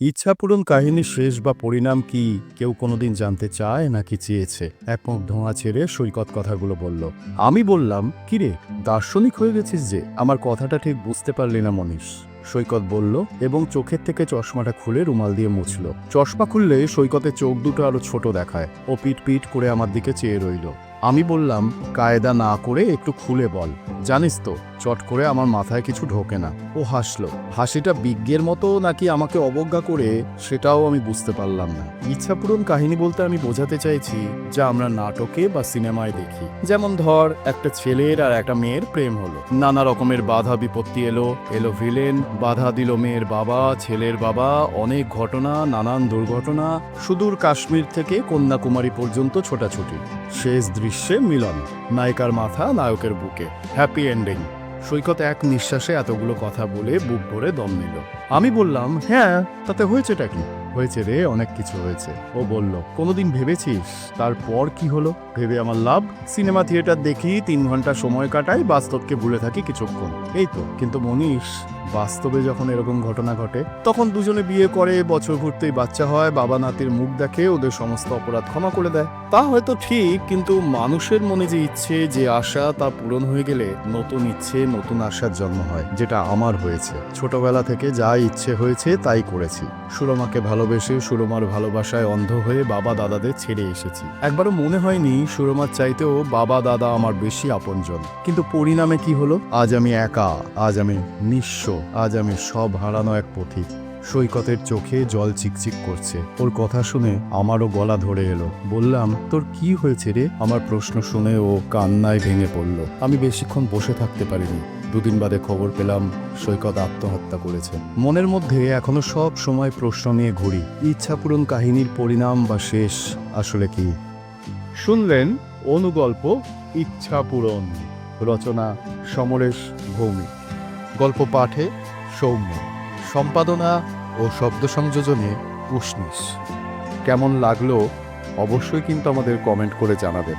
ইচ্ছাপূরণ কাহিনীর শেষ বা পরিণাম কি কেউ কোনোদিন জানতে চায় নাকি চেয়েছে? এক মুখ ধোঁয়া ছেড়ে সৈকত কথাগুলো বলল, আমি বললাম, কিরে, দার্শনিক হয়ে গেছিস যে, আমার কথাটা ঠিক বুঝতে পারলি না মনীষ। সৈকত বলল, এবং চোখের থেকে চশমাটা খুলে রুমাল দিয়ে মুছল। চশমা খুললে সৈকতের চোখ দুটো আরও ছোট দেখায় ও পিট পিট করে আমার দিকে চেয়ে রইল। আমি বললাম, কায়দা না করে একটু খুলে বল। জানিস তো, চট করে আমার মাথায় কিছু ঢোকে না। ও হাসলো। হাসিটা বিজ্ঞের মতো নাকি আমাকে অবজ্ঞা করে, সেটাও আমি বুঝতে পারলাম না। ইচ্ছাপূরণ কাহিনী বলতে আমি বোঝাতে চাইছি যা আমরা নাটকে বা সিনেমায় দেখি। যেমন ধর, একটা ছেলের আর একটা মেয়ের প্রেম হলো। নানা রকমের বাধা বিপত্তি এলো। এলো ভিলেন, বাধা দিল মেয়ের বাবা, ছেলের বাবা, অনেক ঘটনা, নানান দুর্ঘটনা। সুদূর কাশ্মীর থেকে কন্যাকুমারী পর্যন্ত ছোটাছুটি। শেষ দৃশ্যে। মিলন, নায়িকার মাথা, নায়কের বুকে। হ্যাপি এন্ডিং সৈকত এক নিঃশ্বাসে এতগুলো কথা বলে বুক ভরে দম নিল। আমি বললাম হ্যাঁ তাতে হয়েছেটা কি? হয়েছে রে, অনেক কিছু হয়েছে। ও বলল, কোনোদিন ভেবেছিস? তারপর কি হলো? ভেবে আমার লাভ? সিনেমা থিয়েটার দেখি, তিন ঘণ্টা সময় কাটাই, বাস্তবকে ভুলে থাকি কিছুক্ষণ। এই তো, কিন্তু মনীষ বাস্তবে যখন এরকম ঘটনা ঘটে, তখন দুজনে বিয়ে করে, বছর ঘুরতেই বাচ্চা হয়, বাবা নাতির মুখ দেখে ওদের সমস্ত অপরাধ ক্ষমা করে দেয়। তা হয়তো ঠিক, কিন্তু মানুষের মনে যে ইচ্ছে, যে আশা, তা পূরণ হয়ে গেলে নতুন ইচ্ছে, নতুন আশার জন্ম হয়, যেটা আমার হয়েছে। ছোটবেলা থেকে যা ইচ্ছে হয়েছে, তাই করেছি। সুরমাকে ভালোবেসে, সুরমার ভালোবাসায় অন্ধ হয়ে বাবা দাদাদের ছেড়ে এসেছি। একবারও মনে হয়নি, সুরমার চাইতেও বাবা দাদা আমার বেশি আপনজন। কিন্তু পরিণামে কি হলো? আজ আমি একা, আজ আমি নিঃস্ব। আজ আমি সব হারানো এক পথিক। সৈকতের চোখে জল চিকচিক করছে। ওর কথা শুনে আমারও গলা ধরে এলো। বললাম, তোর কি হয়েছে রে? আমার প্রশ্ন শুনে ও কান্নায় ভেঙে পড়ল। আমি বেশিক্ষণ বসে থাকতে পারিনি। দুদিন বাদে খবর পেলাম, সৈকত আত্মহত্যা করেছে। মনের মধ্যে এখনও সব সময় প্রশ্ন নিয়ে ঘুরি, ইচ্ছাপূরণ কাহিনীর পরিণাম বা শেষ আসলে কি? শুনলেন অনুগল্প, ইচ্ছাপূরণ, রচনা সমরেশ ভৌমিক। গল্প পাঠে সৌম্য, সম্পাদনা ও শব্দ সংযোজনে উষ্ণিস। কেমন লাগল অবশ্যই কিন্তু আমাদের কমেন্ট করে জানাবেন।